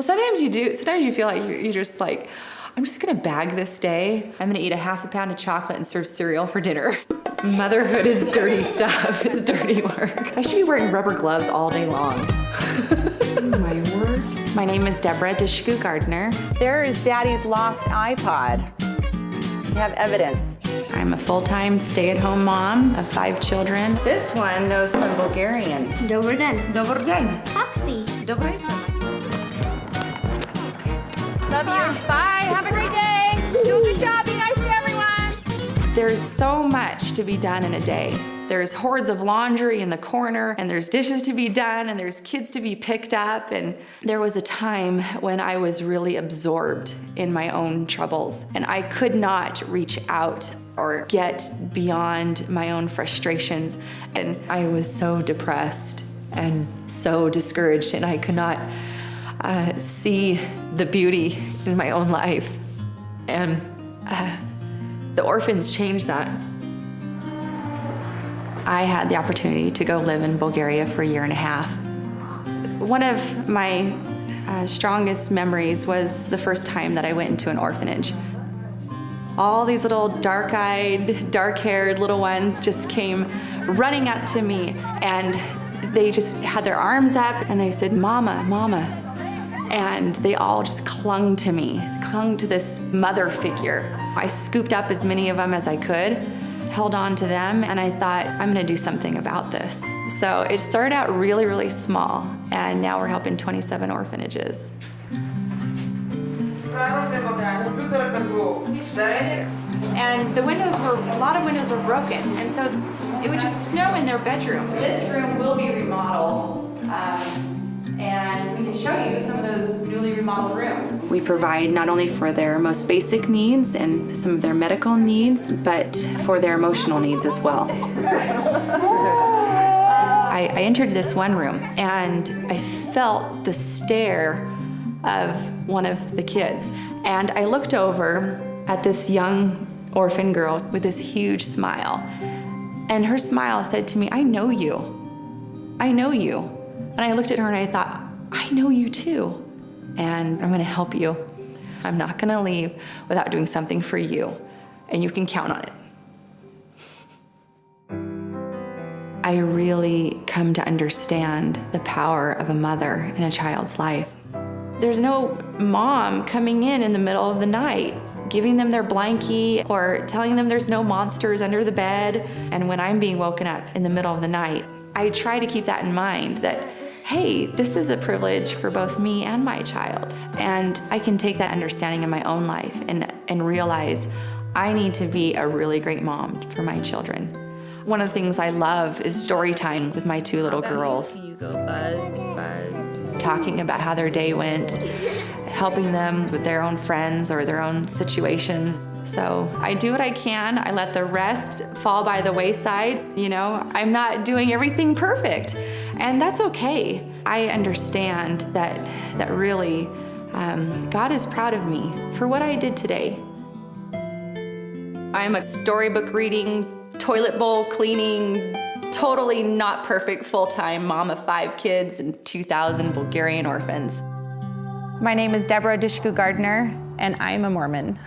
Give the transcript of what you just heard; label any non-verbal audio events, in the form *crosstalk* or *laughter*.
Well, sometimes you do. Sometimes you feel like you're, you're just like, I'm just gonna bag this day. I'm gonna eat a half a pound of chocolate and serve cereal for dinner. *laughs* Motherhood is dirty *laughs* stuff. It's dirty work. I should be wearing rubber gloves all day long. *laughs* my word. My name is Deborah Dishku Gardner. There is Daddy's lost iPod. We have evidence. I'm a full-time stay-at-home mom of five children. This one knows some Bulgarian. Dobrodan. Dobrodan. Foxy. Dobrayson. Love you. Bye. Have a great day. Do a good job. Be nice to everyone. There's so much to be done in a day. There's hordes of laundry in the corner, and there's dishes to be done, and there's kids to be picked up. And there was a time when I was really absorbed in my own troubles, and I could not reach out or get beyond my own frustrations. And I was so depressed and so discouraged, and I could not uh, see the beauty in my own life. And uh, the orphans changed that. I had the opportunity to go live in Bulgaria for a year and a half. One of my uh, strongest memories was the first time that I went into an orphanage. All these little dark eyed, dark haired little ones just came running up to me and they just had their arms up and they said, Mama, Mama. And they all just clung to me, clung to this mother figure. I scooped up as many of them as I could, held on to them, and I thought, I'm gonna do something about this. So it started out really, really small, and now we're helping 27 orphanages. And the windows were, a lot of windows were broken, and so it would just snow in their bedrooms. This room will be remodeled, um, and we can show you some of those newly remodeled rooms. We provide not only for their most basic needs and some of their medical needs, but for their emotional needs as well. *laughs* I, I entered this one room and I felt the stare of one of the kids. And I looked over at this young orphan girl with this huge smile. And her smile said to me, I know you. I know you. And I looked at her and I thought, I know you too. And I'm gonna help you. I'm not gonna leave without doing something for you. And you can count on it. I really come to understand the power of a mother in a child's life. There's no mom coming in in the middle of the night, giving them their blankie or telling them there's no monsters under the bed. And when I'm being woken up in the middle of the night, I try to keep that in mind that, hey, this is a privilege for both me and my child. And I can take that understanding in my own life and, and realize I need to be a really great mom for my children. One of the things I love is story time with my two little girls. You go buzz, buzz. talking about how their day went, helping them with their own friends or their own situations. So I do what I can. I let the rest fall by the wayside. You know, I'm not doing everything perfect, and that's okay. I understand that that really um, God is proud of me for what I did today. I'm a storybook reading, toilet bowl cleaning, totally not perfect full time mom of five kids and 2,000 Bulgarian orphans. My name is Deborah Dishku Gardner, and I'm a Mormon.